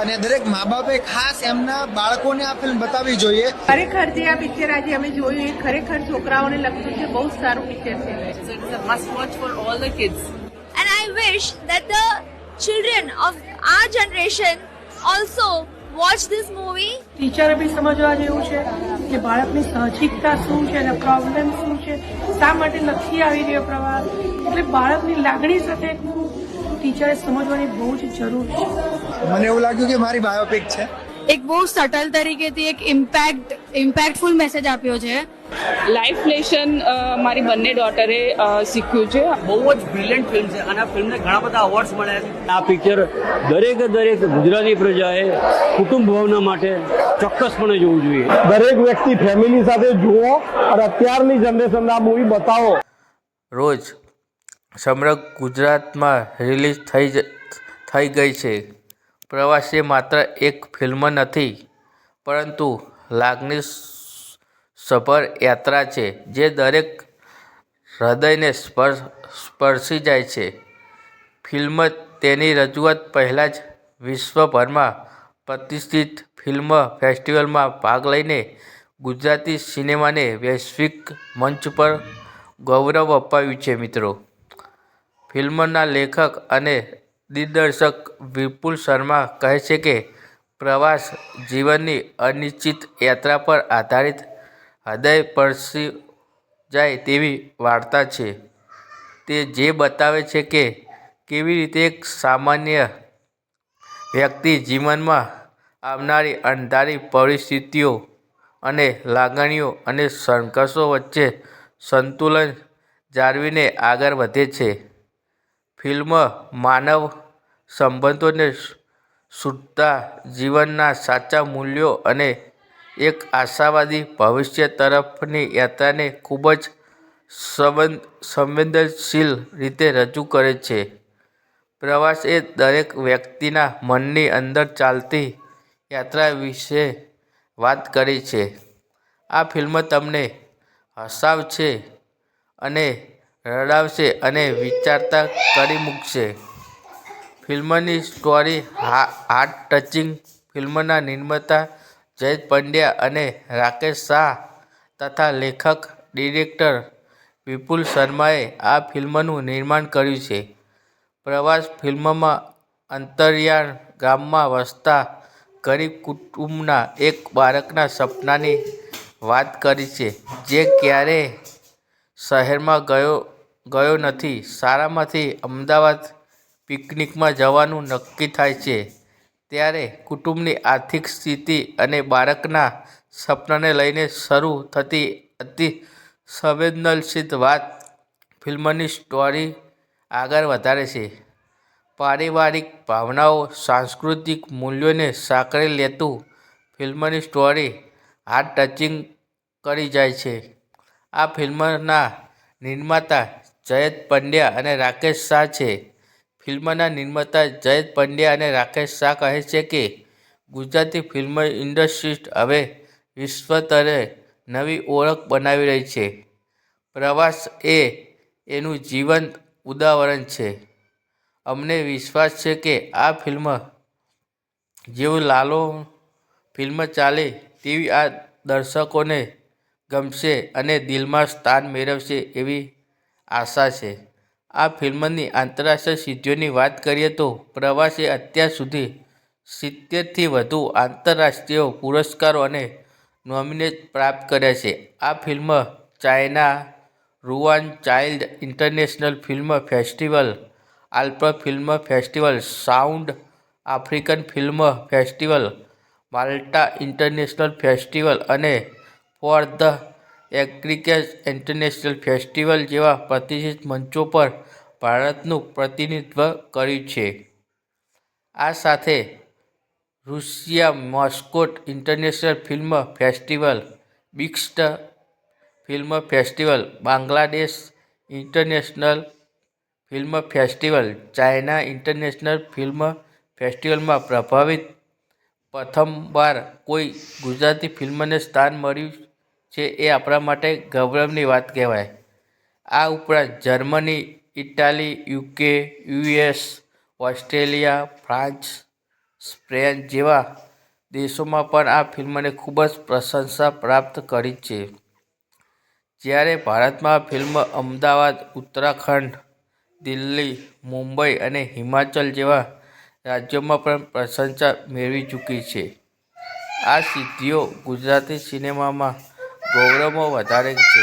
અને દરેક મા બાપે ખાસ એમના બાળકોને આ ફિલ્મ બતાવવી જોઈએ. ખરેખર જે આ પિક્ચર આજે અમે જોયું એ ખરેખર છોકરાઓને લગતું છે બહુ સારું પિક્ચર છે. Must watch for all the kids and I wish that the children of આ generation also watch this movie ટીચરે બી સમજવા જેવું છે કે બાળકની સાહજિકતા શું છે અને પ્રોબ્લેમ શું છે? શા માટે નથી આવી રહ્યો પ્રવાહ? એટલે બાળકની લાગણી સાથે ટીચરે સમજવાની બહુ જ જરૂર છે. મને એવું લાગ્યું કે મારી બાયોપિક છે. એક બહુ સટલ તરીકેથી એક ઇમ્પેક્ટ ઇમ્પેક્ટફુલ મેસેજ આપ્યો છે. લાઈફ લેશન મારી બંને ડોટરે શીખ્યું છે. બહુ જ બ્રિલિયન્ટ ફિલ્મ છે અને આ ફિલ્મને ઘણા બધા અવોર્ડ્સ મળ્યા છે. આ પિક્ચર દરેક દરેક ગુજરાતી પ્રજાએ કુટુંબ ભાવના માટે ચોક્કસપણે જોવું જોઈએ. દરેક વ્યક્તિ ફેમિલી સાથે જુઓ અને અત્યારની જનરેશનને આ મૂવી બતાવો. રોજ સમગ્ર ગુજરાતમાં રિલીઝ થઈ થઈ ગઈ છે. પ્રવાસ માત્ર એક ફિલ્મ નથી, પરંતુ લાગણી સભર યાત્રા છે, જે દરેક હૃદયને સ્પર્શ, સ્પર્શી જાય છે. ફિલ્મ તેની રજૂઆત પહેલાં જ વિશ્વભરમાં પ્રતિષ્ઠિત ફિલ્મ ફેસ્ટિવલમાં ભાગ લઈને ગુજરાતી સિનેમાને વૈશ્વિક મંચ પર ગૌરવ અપાવ્યું છે, મિત્રો. ફિલ્મના લેખક અને દિગ્દર્શક વિપુલ શર્મા કહે છે કે, પ્રવાસ જીવનની અનિશ્ચિત યાત્રા પર આધારિત હૃદય પરસી જાય તેવી વાર્તા છે. તે જે બતાવે છે કે, કેવી રીતે એક સામાન્ય વ્યક્તિ જીવનમાં આવનારી અંધારી પરિસ્થિતિઓ અને લાગણીઓ અને સંઘર્ષો વચ્ચે સંતુલન જાળવીને આગળ વધે છે. ફિલ્મ માનવ સંબંધોને શુદ્ધતા જીવનના સાચા મૂલ્યો અને એક આશાવાદી ભવિષ્ય તરફની યાત્રાને ખૂબ જ સંવેદનશીલ રીતે રજૂ કરે છે. પ્રવાસ એ દરેક વ્યક્તિના મનની અંદર ચાલતી યાત્રા વિશે વાત કરી છે. આ ફિલ્મ તમને હસાવશે અને રડાવશે અને વિચારતા કરી મૂકશે. ફિલ્મની સ્ટોરી હાર્ટ ટચિંગ ફિલ્મના નિર્માતા જયંત પંડ્યા અને રાકેશ શાહ તથા લેખક, ડિરેક્ટર વિપુલ શર્માએ આ ફિલ્મનું નિર્માણ કર્યું છે. પ્રવાસ ફિલ્મમાં અંતરિયાળ ગામમાં વસતા ગરીબ કુટુંબના એક બાળકના સપનાની વાત કરી છે, જે ક્યારેય શહેરમાં ગયો ગયો નથી. શાળામાંથી અમદાવાદ પિકનિકમાં જવાનું નક્કી થાય છે. ત્યારે કુટુંબની આર્થિક સ્થિતિ અને બાળકના સપનાને લઈને શરૂ થતી અતિ સંવેદનશીલ વાત ફિલ્મની સ્ટોરી આગળ વધારે છે. પારિવારિક ભાવનાઓ, સાંસ્કૃતિક મૂલ્યોને સાંકળી લેતું ફિલ્મની સ્ટોરી હાર્ટ ટચિંગ કરી જાય છે. આ ફિલ્મના નિર્માતા જયંત પંડ્યા અને રાકેશ શાહ છે. ફિલ્મના નિર્માતા જયંત પંડ્યા અને રાકેશ શાહ કહે છે કે, ગુજરાતી ફિલ્મ ઇન્ડસ્ટ્રી હવે વિશ્વ સ્તરે નવી ઓળખ બનાવી રહી છે. પ્રવાસ એ એનું જીવંત ઉદાહરણ છે. અમને વિશ્વાસ છે કે આ ફિલ્મ જેવું લાલો ફિલ્મ ચાલે તેવી આ દર્શકોને ગમશે અને દિલમાં સ્થાન મેળવશે એવી આશા છે. આ ફિલ્મની આંતરરાષ્ટ્રીય સિદ્ધિઓની વાત કરીએ તો પ્રવાસે અત્યાર સુધી સિત્તેરથી વધુ આંતરરાષ્ટ્રીય પુરસ્કારો અને નોમિનેટ પ્રાપ્ત કર્યા છે. આ film China Ruwan child international film festival, Alp film festival, South African film festival, Malta international festival અને ફોર ધ એગ્રીકેસ ઇન્ટરનેશનલ ફેસ્ટિવલ જેવા પ્રતિષ્ઠિત મંચો પર ભારતનું પ્રતિનિધિત્વ કર્યું છે. આ સાથે Russia Moscow international film festival, BRICS film festival, Bangladesh international film festival, China international film ફેસ્ટિવલમાં પ્રભાવિત પ્રથમવાર કોઈ ગુજરાતી ફિલ્મને સ્થાન મળ્યું છે એ આપણા માટે ગૌરવની વાત કહેવાય. આ ઉપરાંત Germany, Italy, UK, US, Australia, France, Spain જેવા દેશોમાં પણ આ ફિલ્મને ખૂબ જ પ્રશંસા પ્રાપ્ત કરી છે. જ્યારે ભારતમાં ફિલ્મ અમદાવાદ, ઉત્તરાખંડ, દિલ્હી, મુંબઈ અને હિમાચલ જેવા રાજ્યોમાં પણ પ્રશંસા મેળવી ચૂકી છે. આ સિદ્ધિઓ ગુજરાતી સિનેમામાં ગૌરવમાં વધારે છે.